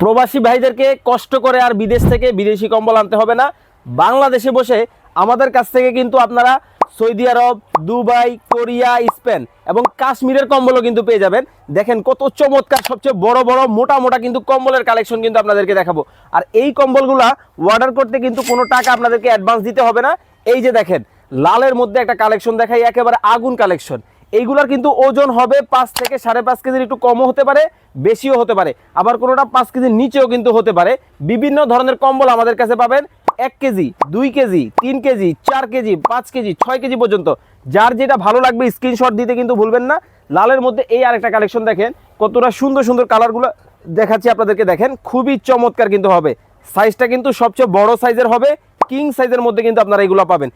প্রবাসী ভাইদেরকে কষ্ট করে আর বিদেশ থেকে বিদেশি কম্বল আনতে হবে না। বাংলাদেশে বসে আমাদের কাছ থেকে কিন্তু আপনারা Saudi Arab, Dubai, Korea, Spain এবং কাশ্মীরের কম্বলও কিন্তু পেয়ে যাবেন। দেখেন কত চমৎকার, সবচেয়ে বড় বড়, মোটা মোটা কিন্তু কম্বলের কালেকশন কিন্তু আপনাদেরকে দেখাবো। আর এই কম্বলগুলা অর্ডার করতে কিন্তু কোনো টাকা আপনাদেরকে অ্যাডভান্স দিতে হবে না। এই যে দেখেন, লালের মধ্যে একটা কালেকশন দেখাই, একেবারে আগুন কালেকশন। এইগুলার কিন্তু ওজন হবে পাঁচ থেকে সাড়ে পাঁচ কেজির একটু কমও হতে পারে, বেশিও হতে পারে। আবার কোনোটা পাঁচ কেজির নিচেও কিন্তু হতে পারে। বিভিন্ন ধরনের কম্বল আমাদের কাছে পাবেন। এক কেজি, দুই কেজি, তিন কেজি, চার কেজি, পাঁচ কেজি, ছয় কেজি পর্যন্ত। যার যেটা ভালো লাগবে স্ক্রিনশট দিতে কিন্তু ভুলবেন না। লালের মধ্যে এই আরেকটা কালেকশন দেখেন, কতটা সুন্দর সুন্দর কালারগুলো দেখাচ্ছি আপনাদেরকে। দেখেন, খুবই চমৎকার কিন্তু হবে। সাইজটা কিন্তু সবচেয়ে বড় সাইজের হবে। কিং সাইজের মধ্যে কিন্তু আপনারা এগুলো পাবেন।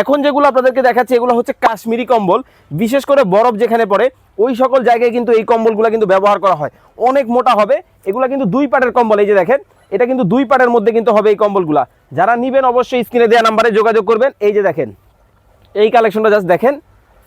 এখন যেগুলো আপনাদেরকে দেখাচ্ছি, এগুলো হচ্ছে কাশ্মীরি কম্বল। বিশেষ করে বরফ যেখানে পড়ে, ওই সকল জায়গায় কিন্তু এই কম্বলগুলো কিন্তু ব্যবহার করা হয়। অনেক মোটা হবে, এগুলো কিন্তু দুই পাটের কম্বল, এই যে দেখেন, এটা কিন্তু দুই পাটের মধ্যে কিন্তু হবে এই কম্বলগুলা। যারা নিবেন অবশ্যই স্ক্রিনে দেওয়া নাম্বারে যোগাযোগ করবেন। এই যে দেখেন, এই কালেকশনটা জাস্ট দেখেন,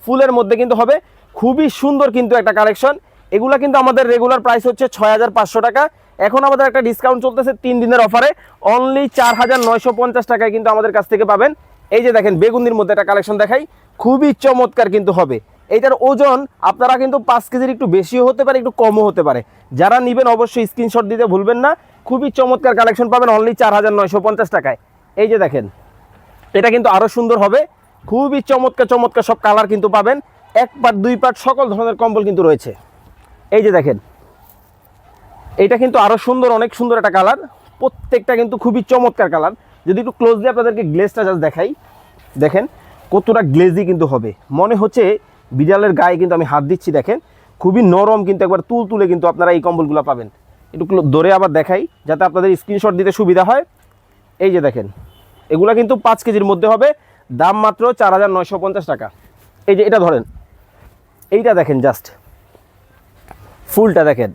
ফুলের মধ্যে কিন্তু হবে, খুবই সুন্দর কিন্তু একটা কালেকশন এগুলা কিন্তু আমাদের রেগুলার প্রাইস হচ্ছে ছয় হাজার পাঁচশো টাকা। এখন আমাদের একটা ডিসকাউন্ট চলতেছে তিন দিনের অফারে অনলি চার হাজার নয়শো পঞ্চাশ টাকায় কিন্তু আমাদের কাছ থেকে পাবেন। এই যে দেখেন, বেগুনির মধ্যে একটা কালেকশন দেখাই। খুবই চমৎকার কিন্তু হবে। এইটার ওজন আপনারা কিন্তু পাঁচ কেজির একটু বেশিও হতে পারে, একটু কমও হতে পারে। যারা নেবেন অবশ্যই স্ক্রিনশট দিতে ভুলবেন না। খুবই চমৎকার কালেকশন পাবেন অনলি চার হাজার নয়শো পঞ্চাশ টাকায়। এই যে দেখেন, এটা কিন্তু আরও সুন্দর হবে। খুবই চমৎকার চমৎকার সব কালার কিন্তু পাবেন। এক পাট, দুই পাট সকল ধরনের কম্বল কিন্তু রয়েছে। এই যে দেখেন এইটা কিন্তু আরও সুন্দর, অনেক সুন্দর একটা কালার প্রত্যেকটা কিন্তু খুবই চমৎকার কালার যদি একটু ক্লোজলি আপনাদেরকে গ্লেজটা জাস্ট দেখাই, দেখেন কতটা গ্লেজি কিন্তু হবে। মনে হচ্ছে বিড়ালের গায়ে কিন্তু আমি হাত দিচ্ছি, দেখেন। খুবই নরম কিন্তু একবার তুল তুলে কিন্তু আপনারা এই কম্বলগুলো পাবেন। একটু ধরে আবার দেখাই, যাতে আপনাদের স্ক্রিনশট দিতে সুবিধা হয়। এই যে দেখেন, এগুলা কিন্তু পাঁচ কেজির মধ্যে হবে। দাম মাত্র চার হাজার নয়শো পঞ্চাশ টাকা। এই যে এটা ধরেন, এইটা দেখেন জাস্ট ফুলটা দেখেন।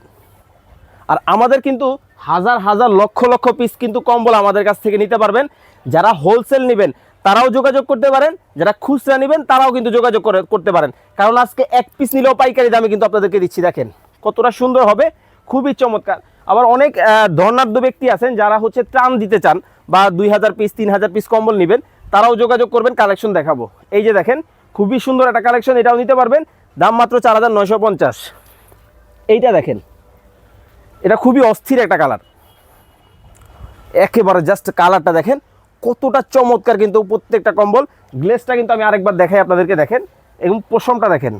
আর আমাদের কিন্তু হাজার হাজার লক্ষ লক্ষ পিস কিন্তু কম্বল আমাদের কাছ থেকে নিতে পারবেন। যারা হোলসেল নেবেন, তারাও যোগাযোগ করতে পারেন। যারা খুচরা নেবেন, তারাও কিন্তু যোগাযোগ করে- করতে পারেন। কারণ আজকে এক পিস নিলেও পাইকারি দামে কিন্তু আপনাদেরকে দিচ্ছি, দেখেন। কতটা সুন্দর হবে, খুবই চমৎকার। আবার অনেক ধনাঢ্য ব্যক্তি আছেন যারা হচ্ছে ত্রাণ দিতে চান বা দুই হাজার পিস তিন হাজার পিস কম্বল নেবেন, তারাও যোগাযোগ করবেন কালেকশন দেখাবো। এই যে দেখেন, খুবই সুন্দর একটা কালেকশন এটাও নিতে পারবেন। দাম মাত্র চার হাজার নয়শো পঞ্চাশ। এইটা দেখেন এটা খুবই অস্থির একটা কালার। একেবারে জাস্ট কালারটা দেখেন, কতটা চমৎকার কিন্তু প্রত্যেকটা কম্বল। গ্লেসটা কিন্তু আমি আরেকবার দেখাই আপনাদেরকে, দেখেন। এবং পশমটা দেখেন।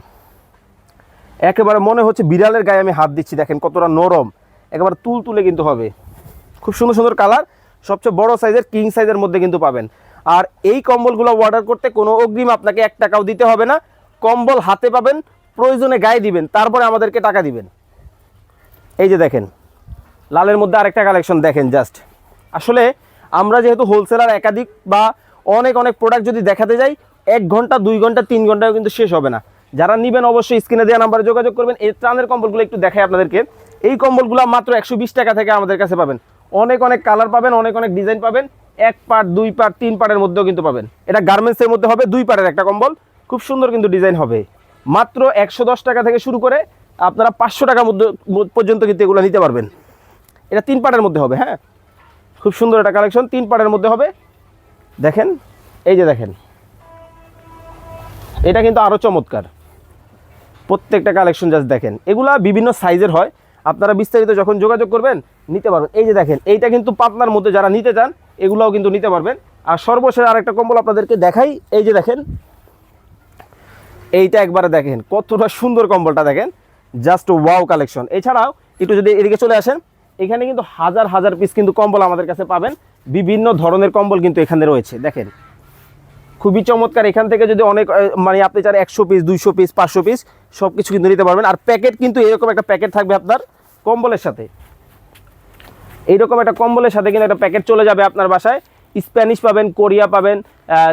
একেবারে মনে হচ্ছে বিড়ালের গায়ে আমি হাত দিচ্ছি, দেখেন কতটা নরম। একেবারে তুল তুলে কিন্তু হবে। খুব সুন্দর সুন্দর কালার, সবচেয়ে বড় সাইজের কিং সাইজের মধ্যে কিন্তু পাবেন। আর এই কম্বলগুলো অর্ডার করতে কোনো অগ্রিম আপনাকে এক টাকাও দিতে হবে না। কম্বল হাতে পাবেন, প্রয়োজনে গায়ে দিবেন, তারপরে আমাদেরকে টাকা দিবেন। এই যে দেখেন, লালের মধ্যে আরেকটা কালেকশন দেখেন জাস্ট আসলে আমরা যেহেতু হোলসেলার একাধিক বা অনেক অনেক প্রোডাক্ট যদি দেখাতে যাই, এক ঘণ্টা, দুই ঘণ্টা, তিন ঘন্টাও কিন্তু শেষ হবে না। যারা নেবেন অবশ্যই স্ক্রিনে দেওয়া নাম্বারে যোগাযোগ করবেন। এই ত্রাণের কম্বলগুলো একটু দেখাই আপনাদেরকে। এই কম্বলগুলো মাত্র একশো বিশ টাকা থেকে আমাদের কাছে পাবেন। অনেক অনেক কালার পাবেন, অনেক অনেক ডিজাইন পাবেন। এক পার্ট দুই পার্ট তিন পার্টের মধ্যেও কিন্তু পাবেন। এটা গার্মেন্টসের মধ্যে হবে দুই পার্টের একটা কম্বল। খুব সুন্দর কিন্তু ডিজাইন হবে। মাত্র একশো দশ টাকা থেকে শুরু করে আপনারা পাঁচশো টাকার মধ্যে পর্যন্ত কিন্তু এগুলো নিতে পারবেন। এটা তিন পার্টের মধ্যে হবে হ্যাঁ? খুব সুন্দর একটা কালেকশন তিন পার্টের মধ্যে হবে। দেখেন, এই যে দেখেন। এটা কিন্তু আরও চমৎকার। প্রত্যেকটা কালেকশন জাস্ট দেখেন। এগুলা বিভিন্ন সাইজের হয়। আপনারা বিস্তারিত যখন যোগাযোগ করবেন, নিতে পারবেন। এই যে দেখেন, এইটা কিন্তু পাতলার মধ্যে যারা নিতে চান, এগুলাও কিন্তু নিতে পারবেন। আর সর্বশেষ আরেকটা কম্বল আপনাদেরকে দেখাই। এই যে দেখেন, এইটা একবারে দেখেন, কতটা সুন্দর কম্বলটা দেখেন। Just wow collection. এছাড়াও একটু যদি এদিকে চলে আসেন, এখানে কিন্তু হাজার হাজার পিস কিন্তু কম্বল আমাদের কাছে পাবেন। বিভিন্ন ধরনের কম্বল কিন্তু এখানে রয়েছে, দেখেন। খুবই চমৎকার, এখান থেকে যদি অনেক মানে আপনি চান একশো পিস দুইশো পিস পাঁচশো পিস সব কিছু কিন্তু নিতে পারবেন। আর প্যাকেট কিন্তু এরকম একটা প্যাকেট থাকবে আপনার কম্বলের সাথে। এইরকম একটা কম্বলের সাথে কিন্তু একটা প্যাকেট চলে যাবে আপনার বাসায়। স্প্যানিশ পাবেন, কোরিয়া পাবেন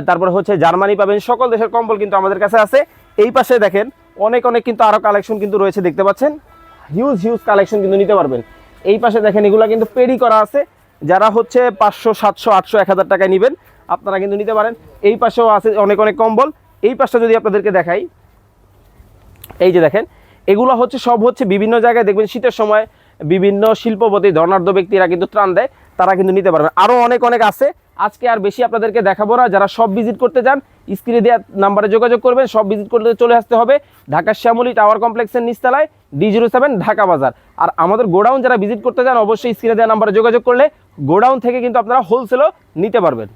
তারপরে হচ্ছে জার্মানি পাবেন, সকল দেশের কম্বল কিন্তু আমাদের কাছে আছে। এই পাশে দেখেন অনেক অনেক কিন্তু আরও কালেকশন কিন্তু রয়েছে, দেখতে পাচ্ছেন? হিউজ হিউজ কালেকশন কিন্তু নিতে পারবেন। এই পাশে দেখেন, এগুলো কিন্তু পেরি করা আছে। যারা হচ্ছে পাঁচশো, সাতশো, আটশো, এক হাজার টাকায় নেবেন, আপনারা কিন্তু নিতে পারেন। এই পাশেও আছে অনেক অনেক কম্বল। এই পাশটা যদি আপনাদেরকে দেখাই, এই যে দেখেন, এগুলো হচ্ছে সব হচ্ছে বিভিন্ন জায়গায় দেখবেন, শীতের সময় বিভিন্ন শিল্পপতি, ধনাঢ্য ব্যক্তিরা কিন্তু ত্রাণ দেয়, তারা কিন্তু নিতে পারবেন। আরও অনেক অনেক আছে। আজকে আর বেশি আপনাদেরকে দেখাবো না। যারা সব ভিজিট করতে চান স্ক্রিনে দেওয়া নাম্বারে যোগাযোগ করবেন, সব ভিজিট করলে চলে আসতে হবে ঢাকার শ্যামলী টাওয়ার কমপ্লেক্সের নিচতলায় ডি জিরো সেভেন ঢাকা বাজার। আর আমাদের গোডাউন যারা ভিজিট করতে চান, অবশ্যই স্ক্রিনে দেওয়া নাম্বারে যোগাযোগ করলে গোডাউন থেকে কিন্তু আপনারা হোলসেলও নিতে পারবেন।